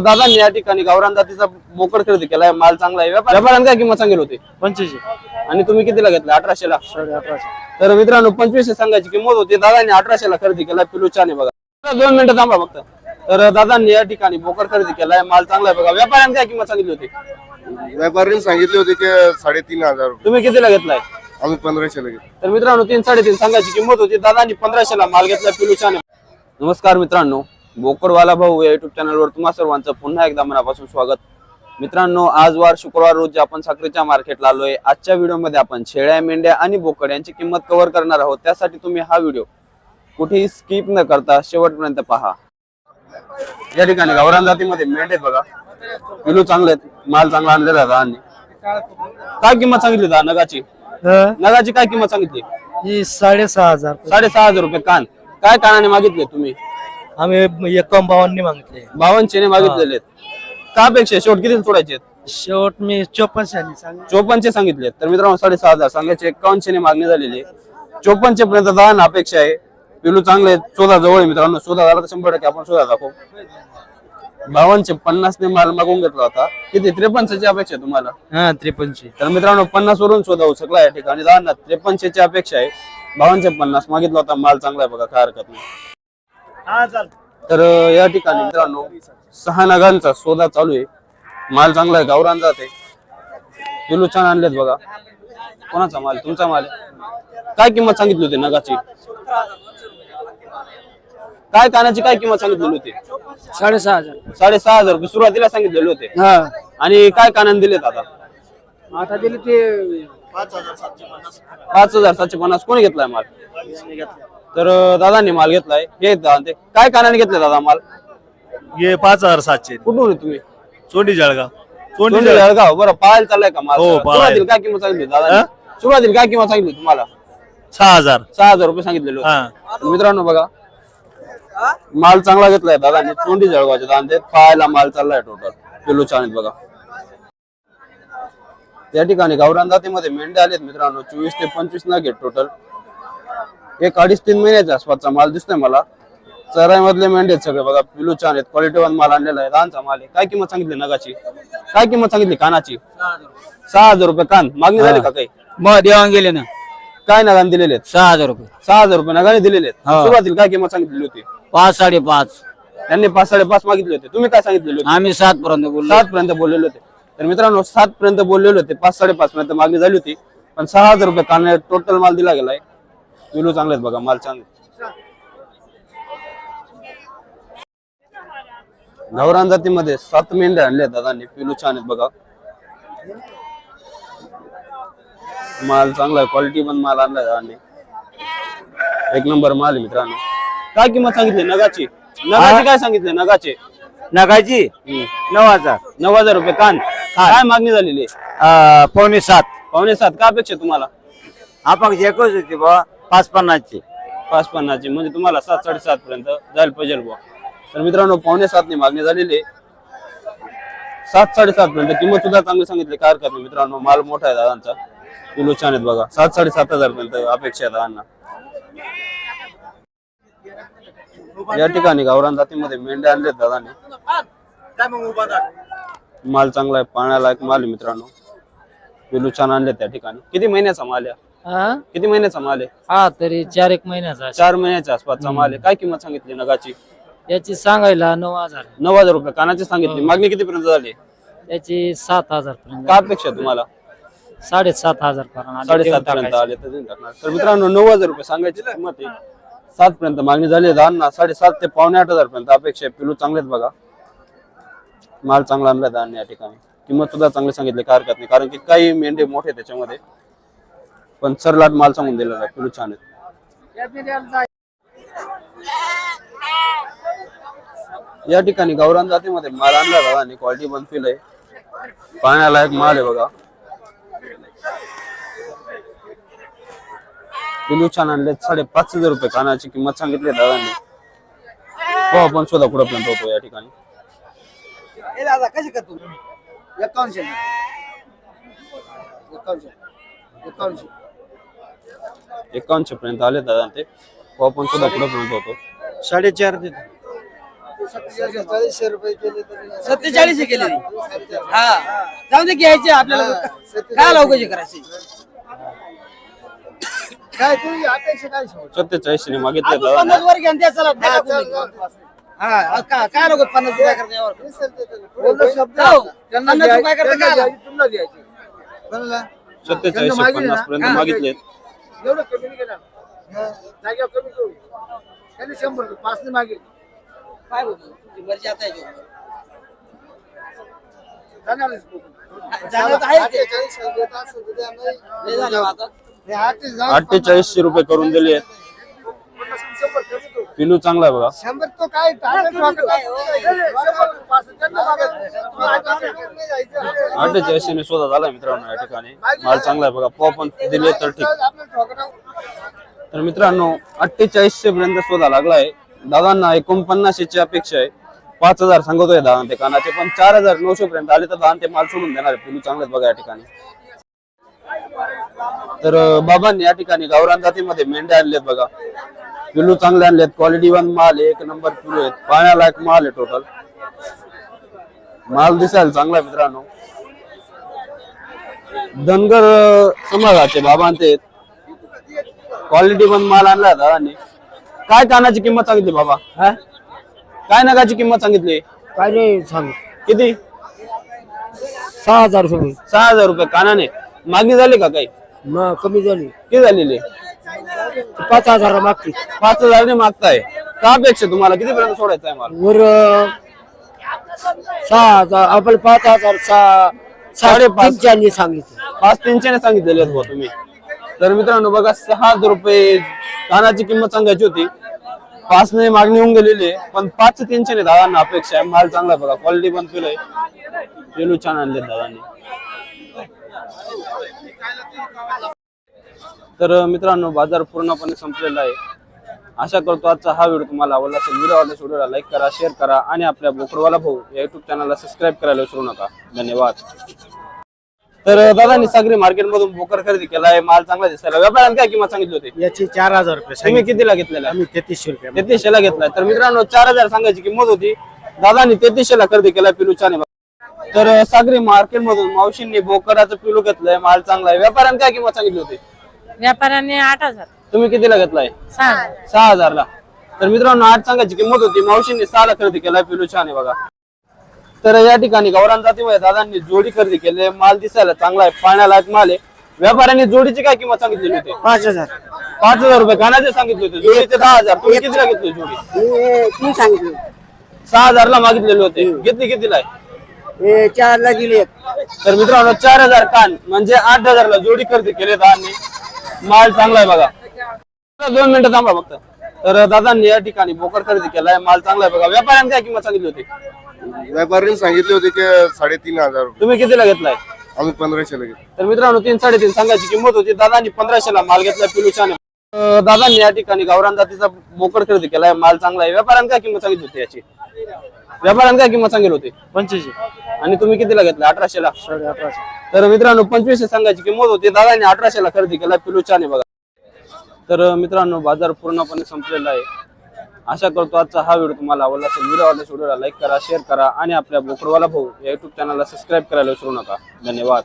दादांनी या ठिकाणी गावरान जातीचा बोकड खरेदी केलाय माल चांगला आहे व्यापार- व्यापाऱ्याने काय किंमत सांगेल होती? पंच्याऐंशी आणि तुम्ही कितीला घेतला? अठराशे ला साडे अठराशे. तर मित्रांनो पंचवीसशे सांगायची किंमत होती. दादांनी अठराशे ला खरेदी केलाय पिलू छान आहे बघा. दोन मिनिटं थांबा फक्त. तर दादांनी या ठिकाणी बोकड खरेदी केलाय माल चांगला आहे बघा. व्यापाऱ्याने काय किंमत सांगितली होती? व्यापाऱ्याने सांगितले होते की साडेतीन हजार रुपये तुम्ही कितीला घेतलाय? आम्ही पंधराशेला घेतो तर मित्रांनो तीन साडेतीन सांगायची किंमत होती. दादांनी पंधराशे ला माल घेतला पिलू छान आहे. नमस्कार मित्रांनो. बोकडवाला भाऊ या युट्यूब चॅनलवर तुम्हा सर्वांचं पुन्हा एकदा मनापासून स्वागत. मित्रांनो आज वार शुक्रवार रोजी आपण साखरेच्या मार्केटला आलोय. आजच्या व्हिडिओमध्ये आपण शेळ्या मेंढ्या आणि बोकड यांची किंमत कव्हर करणार आहोत. त्यासाठी तुम्ही हा व्हिडिओ कुठेही स्किप न करता शेवटपर्यंत पहा. या ठिकाणी गावरान जातीमध्ये मेंढे बघा. पिलू चांगले आहेत. माल चांगला आणलेला आहे दादांनी काय किंमत सांगितली दा नगाची? नगाची काय किंमत सांगितली? साडेसहा हजार. साडेसहा हजार रुपये कान. काय कानाने मागितले तुम्ही? आम्ही एकावन्न बावन्ननी मागितले. बावनशेने मागितलेले आहेत. का अपेक्षा शेवट किती सोडायचे आहेत? शेवट मी चोपन्नशे सांग चोपन्नचे सांगितले तर मित्रांनो साडेसहा हजार सांगायचे एकावन्नशे मागणी झालेली आहे. चोपन्नचे पर्यंत दहा ना अपेक्षा आहे. पिलू चांगले. शोधा जवळ आहे मित्रांनो. शोधा झाला तर शंभर टक्के आपण शोधा दाखवू. बावनशे पन्नास ने माल मागून घेतला होता. किती? त्रेपन्नशेची अपेक्षा आहे तुम्हाला? हा त्रेपन्नशे. तर मित्रांनो पन्नास वरून शोधा होऊ शकला या ठिकाणी. दहा ना त्रेपन्नशेची अपेक्षा आहे. बावनशे पन्नास मागितला होता. माल चांगला आहे बघा काय हरकत नाही. तर या ठिकाणी मित्रांनो सहा नगांचा शोधा चालू आहे. माल चांगला आहे गावरान जाते किलो छान आणलेत बघा. कोणाचा माल? तुमचा माल आहे? काय किंमत सांगितली होती नगाची? काय कानाची काय किंमत सांगितलेली होती? साडेसहा हजार. साडेसहा हजार. रुपये सुरुवातीला सांगितलेले होते. हा. आणि काय कानाने दिलेत आता? आता दिले ते पाच हजार सातशे पन्नास. कोणी घेतलाय माल? तर दादांनी माल घेतलाय. हे दादा ते काय कानाने घेतले दादा माल? ये पाच हजार सातशे कुठून आहे तुम्ही? चोंडी जळगाव. सोंडी जळगाव. बरं पाहायला चाललाय का माल? हो, पाहायला. सुरुवातीला काय किंमत सांगितली दादा सुरुवातीला काय किंमत सांगितली तुम्हाला? सहा हजार. सहा हजार रुपये सांगितलेले. हा. तर मित्रांनो बघा. माल चांगला घेतलाय दादांनी. तोंडी जळगावचे दादा पाहायला माल चाललाय टोटल किलो छान बघा. त्या ठिकाणी गावरान जातीमध्ये मेंढ्या आलेत मित्रांनो. चोवीस ते पंचवीस ना घेत टोटल एक अडीच तीन महिन्याच्या आसपासचा माल दिसतोय मला. चराईमधले मेंढे आहेत सगळे बघा पिलू छान आहेत क्वालिटी वन माल आणलेला आहे लहानचा माल आहे. काय किंमत सांगितली नगाची? काय किंमत सांगितली कानाची? सहा हजार रुपये कान. मागणी झाली का काही? मग देवान गेले ना. काय नगाने दिलेले आहेत? सहा हजार रुपये. सहा हजार रुपये नगाने दिलेले आहेत. हा. सुरुवातीला काय किंमत सांगितलेली होती? पाच साडेपाच. त्यांनी पाच साडेपाच मागितले होते. तुम्ही काय सांगितलेले होते? आम्ही सात पर्यंत बोललो. सात पर्यंत बोललेले होते. तर मित्रांनो सात पर्यंत बोललेले होते. पाच साडेपाच पर्यंत मागणी झाली होती. पण सहा हजार रुपये कान टोटल माल दिला गेलाय. पिलू चांगले आहेत बघा माल चांगले. गावरान जातीमध्ये सात मेंढ्या आणल्या दादांनी पिलू छान आहेत बघा. माल चांगला आहे क्वालिटी पण माल आणलाय दादांनी. एक नंबर माल आहे मित्रांनो. काय किंमत सांगितली? नगाची. नगाची काय सांगितले? नगाचे. नगाची. नऊ हजार. नऊ हजार रुपये कान. काय मागणी झालेली? आहे? पावणे सात. पावणे सात. का अपेक्षा तुम्हाला? आपण एकच होती बा पाच पन्नासची. पाच पन्नासची म्हणजे तुम्हाला सात साडेसात पर्यंत जायला पाहिजे बुवा. तर मित्रांनो पावणे सात मागणी झालेली आहे. सात साडेसात पर्यंत किंमत सुद्धा चांगली सांगितली काय हरकत नाही मित्रांनो माल मोठा आहे दादांचा. किलो छान आहेत बघा. सात साडेसात हजार पर्यंत अपेक्षा आहे दादांना. या ठिकाणी गावरान जातीमध्ये मेंढ्या आणले दादाने. माल चांगला आहे पाण्याला एक माल आहे मित्रांनो. पिलू छान आणले त्या ठिकाणी. किती महिन्याचा माल आहे किती महिन्याचा माल आहे? हा तरी चार एक महिन्याचा चार महिन्याच्या आसपासचा माल आहे. काय किंमत सांगितली नगाची? याची सांगायला नऊ हजार. नऊ हजार रुपये. कानाची सांगितली. मागणी किती पर्यंत झाली? याची सात हजार पर्यंत काय अपेक्षा आहे तुम्हाला? साडेसात हजार पर्यंत साडेसात पर्यंत आले तर देऊन टाकणार. तर मित्रांनो नऊ हजार रुपये सांगायची किंमत आहे. सात पर्यंत मागणी झाली धान्ना साडेसात ते पावणे आठ हजार पर्यंत अपेक्षा आहे. पिलू चांगलेत बघा. माल चांगला आणलाय धान्य या ठिकाणी. किंमत सुद्धा चांगली सांगितली. काय हरकत नाही. कारण की काही मेंढे मोठे त्याच्यामध्ये. पण सरलाट माल सांगून दिलेला आहे पिलू छान आहेत या ठिकाणी गौरान जातीमध्ये माल आणला बघा आणि क्वालिटी पण फील आहे. पाहण्यालायक माल आहे बघा. पिलू छान आणले साडे पाच हजार रुपये कानाची किंमत सांगितली दादांनी. हो आपण शोधा पण होतो या ठिकाणी. एकावन्नशे पर्यंत आले दादा ते आपण सुद्धा कुठपर्यंत होतो साडेचार देतो चाळीसशे रुपये केले तरी. सत्तेचाळीस केले. हा. जाऊ दे घ्यायचे आपल्याला. काय लवकर करायचे? काय तुम्ही अपेक्षा काय शेवट सत्तेचाळीस ने मागितले दादा. पन्नास वर घ्या आणि द्या चला. हा का- काय लोक पन्नास रुपये करता यावर? जाऊ. पन्नास रुपये करता काय? कोणाला? सत्तेचाळीस पन्नास पर्यंत मागितले. एवढं कमी नाही केलं जागेवर कमी करू त्यांनी शंभर रुपये, पाच नाही मागे काय बोलतो? ती मर्जी आता आहे. जाणारच बघू. जागा तर आहे ते. अठ्ठेचाळीस रुपये तास होते ते आम्ही. लय झालं बा आता. हे अठ्ठेचाळीस जाऊ. अठ्ठेचाळीसशे रुपये करून दिले पन्नास, शंभर कमी करू. पिलू चांगला आहे बघा. शंभर तो काय अठ्ठेचाळीस ने स्वतः झालाय मित्रांनो या ठिकाणी. माल चांगला आहे बघा पॉ पण दिले तर ठीक. तर मित्रांनो अठ्ठेचाळीसशे पर्यंत शोधा लागलाय. दादांना एकोणपन्नासशेची अपेक्षा आहे. पाच हजार सांगतोय दादा ते कानाचे पण चार हजार नऊशे पर्यंत आले तर दादा ते माल सोडून देणार आहे. पिलू चांगले आहेत बघा या ठिकाणी. तर बाबांनी या ठिकाणी गावरान जातीमध्ये मेंढ्या आणलेत बघा. पिलू चांगले आणलेत क्वालिटी वन माल आहे, एक नंबर पिलू आहेत. पाण्यालायक माल आहे टोटल माल दिसायला चांगला आहे मित्रांनो. धनगर समाजाचे बाबा ते क्वालिटी पण माल आणला दादांनी. काय कानाची किंमत सांगितली बाबा? काय नगाची किंमत सांगितली? काय नाही सांग. किती? सहा हजार रुपये. सहा हजार रुपये. कानाने. मागणी झाली का काही? मग कमी झाली. किती झालेली? पाच हजार मागते पाच हजार मागताय. का अपेक्षा तुम्हाला? किती पर्यंत सोडायचं आहे माल वर सहा हजार आपण पाच हजार सहा साडेपाच. तीनशे सांगितलं. पाच तीनशे सांगितलेले आहेत बुवा तुम्ही. तर मित्रांनो बघा सहा हजार रुपये कानाची किंमत सांगायची होती. पाच ने मागणी होऊन गेलेली आहे. पण पाच तीनशे ने दादांना अपेक्षा आहे. माल चांगला आहे बघा क्वालिटी पण पिलोय पेलू छान आणले दादांनी. तर मित्रांनो बाजार पूर्णपणे संपलेला आहे. आशा करतो आजचा हा व्हिडिओ तुम्हाला आवडला असेल. व्हिडिओ आवडल्यास व्हिडिओला लाईक करा शेअर करा आणि आपल्या बोकडवाला भाऊ या युट्यूब चॅनलला सबस्क्राईब करायला विसरू नका. धन्यवाद. तर दादांनी सागरी मार्केट मधून बोकर खरेदी केलाय माल चांगला दिसायला व्यापाऱ्यांनी काय किंमत सांगितली होती? याची चार हजार रुपये तुम्ही कितीला घेतलेला? आम्ही तेहतीसशे रुपये तेहतीसशे ला घेतलाय. तर मित्रांनो चार हजार सांगायची किंमत होती. दादांनी तेहतीसशे ला खरेदी केलाय पिलू छान तर सागरी मार्केट मधून मावशींनी बोकराचं पिलू घेतलंय. माल चांगला आहे. व्यापाऱ्यांनी काय किंमत सांगितली होती? व्यापाऱ्याने आठ हजार. तुम्ही कितीला घेतलाय? सहा हजार. सहा हजारला. तर मित्रांनो आठ सांगायची किंमत होती मावशींनी सहाला खरेदी केलाय पिलू छान आहे बघा. तर या ठिकाणी गौरान जातीमध्ये दादांनी जोडी खरेदी केली माल दिसायला चांगला आहे पाण्यालायक माल आहे. व्यापाऱ्यांनी जोडीची काय किंमत सांगितलेली होती? पाच हजार. पाच हजार रुपये कानाचे सांगितले होते जोडीचे दहा हजार. तुम्ही कितीला घेतली जोडी? तीन सांगितले. सहा हजारला मागितलेले होते. घेतली कितीला आहे? हे चारला दिले तर मित्रांनो चार हजार कान म्हणजे आठ हजारला जोडी खरेदी केली दादांनी. माल चांगला आहे बघा. दोन मिनिटं थांबा फक्त. तर दादांनी या ठिकाणी बोकर खरेदी केलाय माल चांगला आहे बघा. व्यापाऱ्यांनी काय किंमत सांगितली होती? व्यापाऱ्यांनी सांगितले होते की साडेतीन हजार रुपये. तुम्ही कितीला घेतलाय? आम्ही पंधराशेला घेतो तर मित्रांनो तीन साडेतीन सांगायची किंमत होती. दादांनी पंधराशेला माल घेतला पिलू छान आहे. अं, दादांनी या ठिकाणी गावरान जातीचा बोकड खरेदी केलाय माल चांगला आहे. व्यापाऱ्यांनी काय किंमत सांगितली होती याची? व्यापाऱ्यांनी काय किंमत सांगितली होती? पंच्याऐंशी आणि तुम्ही कितीला घेतला? अठराशेला साडे अठराशे. तर मित्रांनो पंचवीसशे सांगायची किंमत होती. दादांनी अठराशेला खरेदी केला. पिलू आहे बघा. तर मित्रांनो बाजार पूर्णपणे संपलेला आहे. आशा करतो आजचा हा व्हिडिओ तुम्हाला आवडला असेल. व्हिडिओ आवडल्यास व्हिडिओला लाईक करा शेअर करा आणि आपल्या बोकडवाला भाऊ या युट्यूब चॅनलला सबस्क्राईब करायला विसरू नका. धन्यवाद.